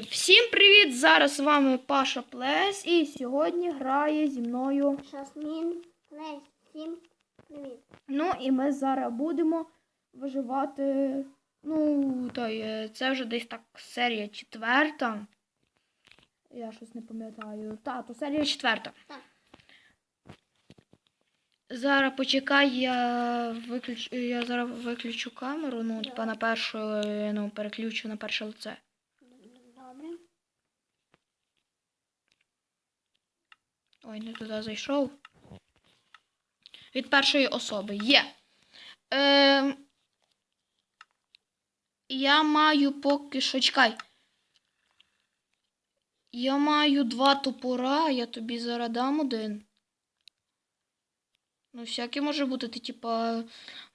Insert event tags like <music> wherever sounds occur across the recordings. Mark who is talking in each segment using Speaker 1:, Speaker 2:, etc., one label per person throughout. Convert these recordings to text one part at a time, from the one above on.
Speaker 1: Всім привіт! Зараз з вами Паша Плес і сьогодні грає зі мною.
Speaker 2: Жасмін, Плей, всім привіт.
Speaker 1: Ну і ми зараз будемо виживати. Ну, той, е, це вже десь так серія четверта. Я щось не пам'ятаю. Та, то серія четверта.
Speaker 2: Так.
Speaker 1: Зараз почекай, я виключу, я зараз виключу камеру, ну, типа на першу, е, ну, переключу на перше лице.
Speaker 2: Добре.
Speaker 1: Ой, не туди зайшов. Від першої особи. Є. Е, я маю поки що. Чекай. Я маю два топора, я тобі зараз дам один. Ну, всяке може бути, ти, типа,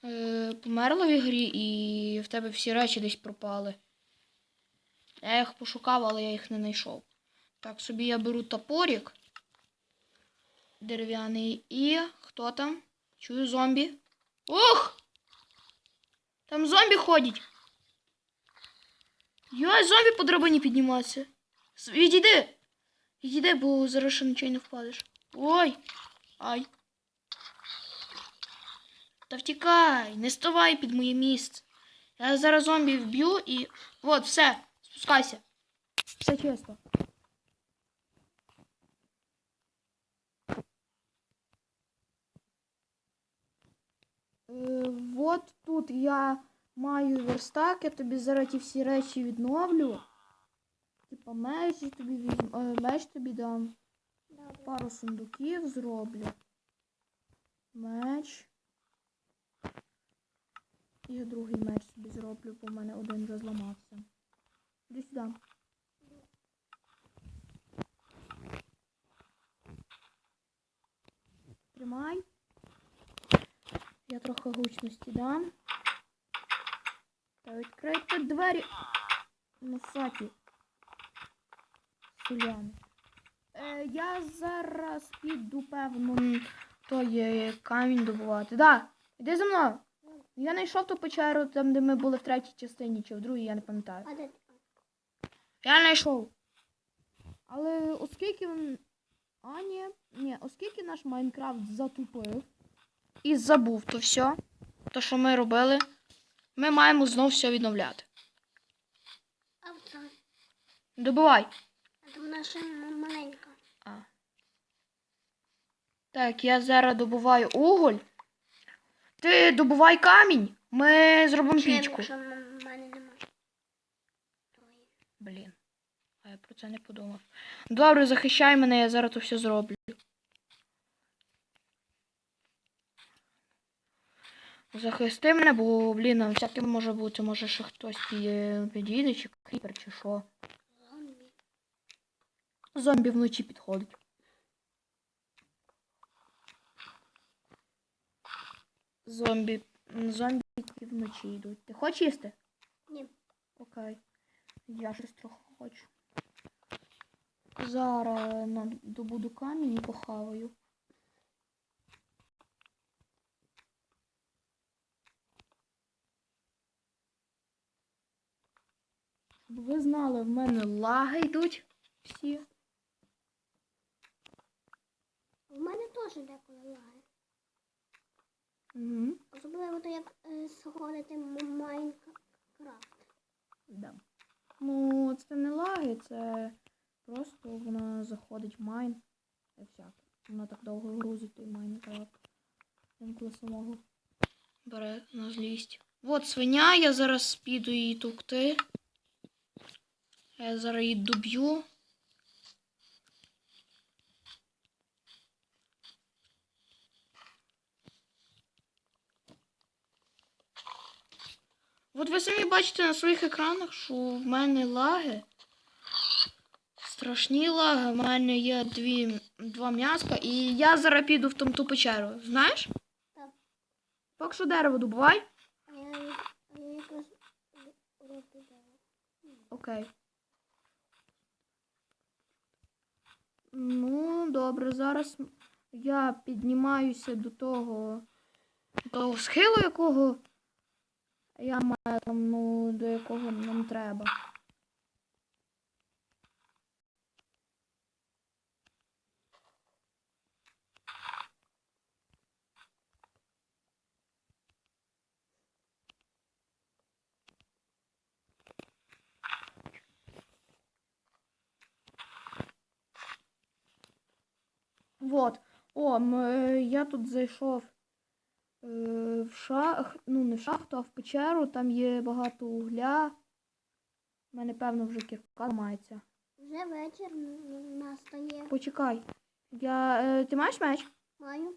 Speaker 1: е, померла в ігрі і в тебе всі речі десь пропали. Я їх пошукав, але я їх не знайшов. Так, собі я беру топорик дерев'яний. І хто там? Чую зомбі. Ух! Там зомбі ходять. Йой, зомбі по драбині піднімаються. Відійди! Відійди, бо зараз ще нічого не впадеш. Ой! Ай. Та втікай, не ставай під моє місце. Я зараз зомбі вб'ю і. От, все, спускайся. Все чисто. От тут я маю верстак, я тобі зараз ті всі речі відновлю. Типа меч я тобі візьму, е, меч тобі дам.
Speaker 2: Добре.
Speaker 1: Пару сундуків зроблю. Меч. І другий меч собі зроблю, бо в мене один вже зламався. Іди сюди. Тримай. Я трохи гучності дам. Та відкрийте двері. Носаті. Соляни. Е, я зараз піду, певно, той е, камінь добувати. Да, іди за мною. Я знайшов ту печеру там, де ми були в третій частині, чи в другій, я не пам'ятаю. Я знайшов. Але оскільки. А, ні, ні, оскільки наш Майнкрафт затупив і забув то все, то що ми робили, ми маємо знов все відновляти. Добивай.
Speaker 2: А там наша маленька.
Speaker 1: А. Так, я зараз добуваю уголь. Ти добувай камінь, ми зробимо пічку. Блін. А я про це не подумав. Добре, захищай мене, я зараз то все зроблю. Захисти мене, бо, блін, всяке може бути, може ще хтось пі- підійде, чи кріпер, чи що.
Speaker 2: Зомбі.
Speaker 1: Зомбі вночі підходить. Зомбі. Зомбі вночі йдуть. Ти хочеш їсти?
Speaker 2: Ні.
Speaker 1: Окей. Я щось трохи хочу. Зараз добуду камінь і похаваю. Ви знали, в мене лаги йдуть всі.
Speaker 2: В мене теж деколи лагає.
Speaker 1: Угу.
Speaker 2: Особливо то як е, сходити Майнкрафт.
Speaker 1: Да. Ну, це не лаги, це просто вона заходить в майн. І всяке. Вона так довго грузить той Майнкрафт. Інколи самого бере на злість. От свиня, я зараз піду її тукти. Я зараз її доб'ю. От ви самі бачите на своїх екранах, що в мене лаги. Страшні лаги. В мене є дві, два м'язка, і я зараз піду в там ту печеру. Знаєш?
Speaker 2: Так.
Speaker 1: Поки що дерево добувай. Окей. Ну, добре, зараз я піднімаюся до того, до того схилу, якого я маю там, ну, до якого нам треба. Вот. О, е, я тут зайшов е, в шах, ну не в шахту, а в печеру. Там є багато угля. У мене, певно, вже кірка мається.
Speaker 2: Вже вечір настає.
Speaker 1: Почекай. Я. Е, ти маєш меч?
Speaker 2: Маю.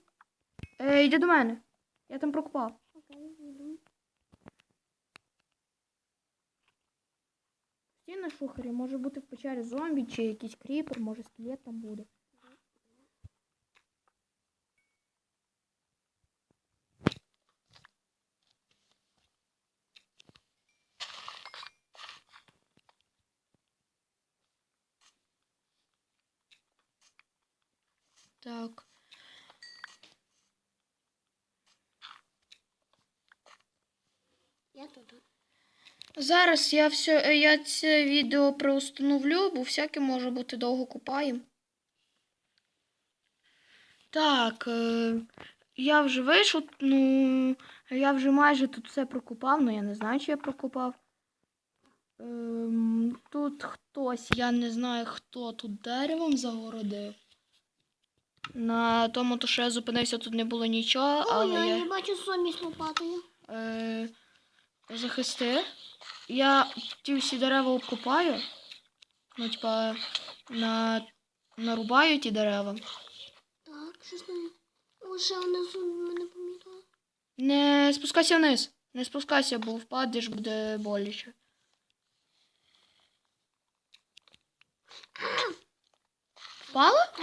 Speaker 1: Е, йди до мене. Я там прокопав.
Speaker 2: Окей, йду.
Speaker 1: Стій на шухері, може бути в печері зомбі чи якийсь кріпер, може скелет там буде. Так.
Speaker 2: Я тут.
Speaker 1: Зараз я все, я це відео приустановлю, бо всяке може бути довго купаємо. Так, е, я вже вийшов, ну, я вже майже тут все прокопав, ну я не знаю, чи я прокопав. Ем, тут хтось, я не знаю, хто тут деревом загородив. На тому, то, що я зупинився, тут не було нічого,
Speaker 2: О,
Speaker 1: але
Speaker 2: я
Speaker 1: я
Speaker 2: не бачу сомі з лопатою.
Speaker 1: е, захисти. Я ті всі дерева обкопаю. Ну, типа, на, нарубаю ті дерева.
Speaker 2: Так, щось не. Ще мене помітила.
Speaker 1: Не спускайся вниз. Не спускайся, бо впадеш, буде боляче. <coughs> Впала?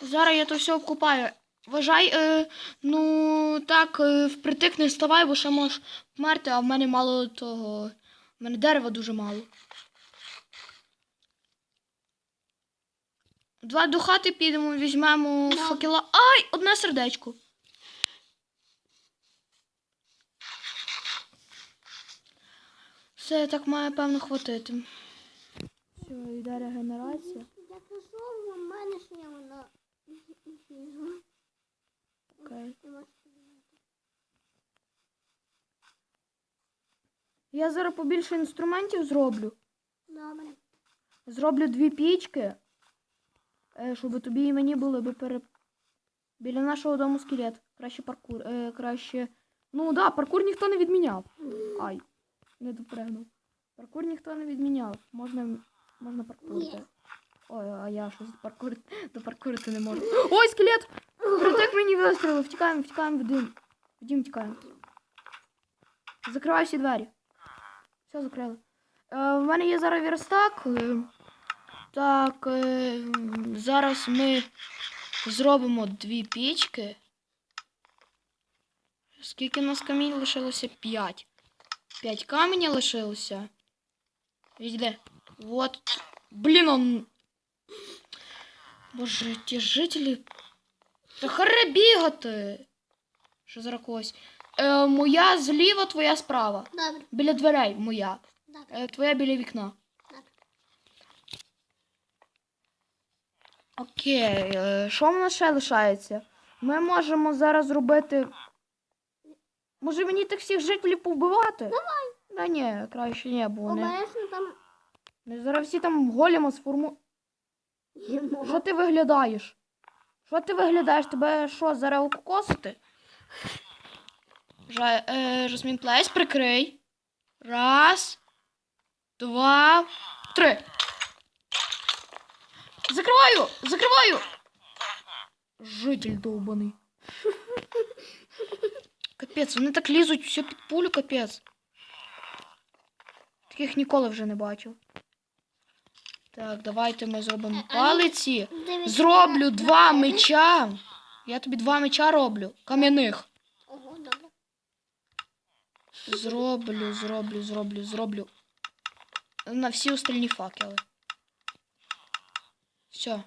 Speaker 1: Зараз я то все обкопаю. Вважай, е, ну так, е, впритик не ставай, бо ще можеш вмерти, а в мене мало того. В мене дерева дуже мало. Два до хати підемо, візьмемо
Speaker 2: Да.
Speaker 1: факела. Ай, одне сердечко. Все, так має певно хватити. Все, йде регенерація.
Speaker 2: Я кажу, у мене ще є вона.
Speaker 1: Окей. Я зараз побільше інструментів зроблю.
Speaker 2: Добре.
Speaker 1: Зроблю дві пічки, е, щоб тобі і мені були би пере... Біля нашого дому скелет. Краще паркур. Е, краще. Ну да, паркур ніхто не відміняв. Ай, не допригнув. Паркур ніхто не відміняв. Можна, можна паркурити.
Speaker 2: Є.
Speaker 1: Ой, а я щось паркурити, <laughs> до паркурити не можу. <gasps> Ой, скелет! Притик мені вистрілив. Втікаємо, втікаємо в дим. В дім втікаємо. Закривай всі двері. Все, закрили. Е, в мене є зараз верстак. Е, так, е, м, зараз ми зробимо дві пічки. Скільки у нас камінь лишилося? П'ять. П'ять каменя лишилося. Відійде. Вот. Блін, он. Боже, ті жителі. Та харе бігати. Що за когось? Е, моя зліва, твоя справа.
Speaker 2: Добре.
Speaker 1: Біля дверей моя.
Speaker 2: Добре.
Speaker 1: Е, твоя біля вікна.
Speaker 2: Добре.
Speaker 1: Окей, е, що в нас ще лишається? Ми можемо зараз зробити. Може мені тих всіх жителів повбивати? Давай. Да ні, краще ні, бо вони.
Speaker 2: Обережно там.
Speaker 1: Вони зараз всі там голімо сформу.
Speaker 2: Їмо.
Speaker 1: Що ти виглядаєш? Що ти виглядаєш? Тебе що, зараз укокосити? Жа, е, Жасмін Плейс, прикрий. Раз, два, три. Закриваю! Закриваю! Житель довбаний. Капець, вони так лізуть все під пулю, капець. Таких ніколи вже не бачив. Так, давайте ми зробимо
Speaker 2: Е, ну,
Speaker 1: палиці. Зроблю два меча. Я тобі два меча роблю. Кам'яних. Зроблю, зроблю, зроблю, зроблю. На всі остальні факели. Все.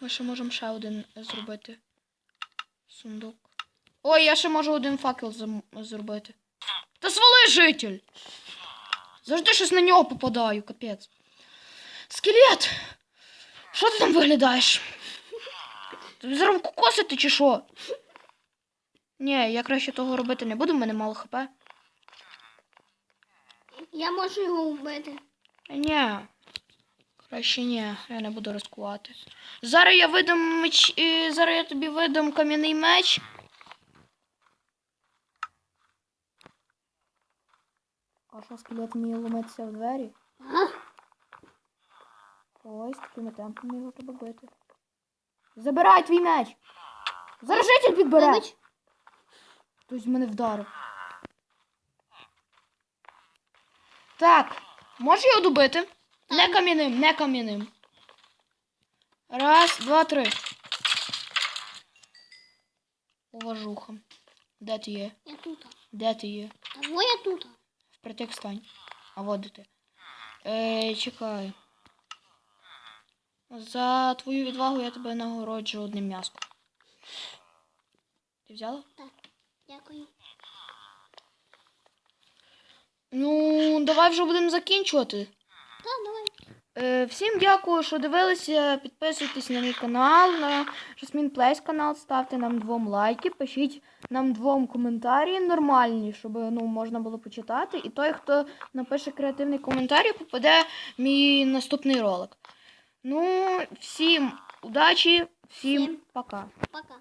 Speaker 1: Ми ще можемо ще один зробити. Сундук. Ой, я ще можу один факел зробити. Та свали житель! Завжди щось на нього попадаю, капець. Скелет! Що ти там виглядаєш? Зараз кокосити чи що? Ні, я краще того робити не буду, в мене мало хп.
Speaker 2: Я можу його вбити.
Speaker 1: Ні. Краще ні, я не буду ризикувати. Зараз я видам меч. е, Зараз я тобі видам кам'яний меч. Що скелет вміє ломитися в двері?
Speaker 2: А?
Speaker 1: Ось такими темпами його треба бити. Забирай твій меч! Зараз житель підбере!
Speaker 2: Вибач.
Speaker 1: Хтось в мене вдарив. Так, можу його добити? Не кам'яним, не кам'яним. Раз, два, три. Уважуха. Де ти є?
Speaker 2: Я тут.
Speaker 1: Де ти є?
Speaker 2: Того я тут.
Speaker 1: Впритик стань. А вот ти. Е, чекай. За твою відвагу я тебе нагороджу одним м'яском. Ти взяла?
Speaker 2: Так. Дякую.
Speaker 1: Ну, давай вже будемо закінчувати.
Speaker 2: Так, давай.
Speaker 1: Е, всім дякую, що дивилися. Підписуйтесь на мій канал, на Жасмін Плейс канал, ставте нам двом лайки, пишіть нам двом коментарі нормальні, щоб ну, можна було почитати. І той, хто напише креативний коментар, попаде в мій наступний ролик. Ну, всім удачі, всім
Speaker 2: Всім.
Speaker 1: пока.
Speaker 2: Пока.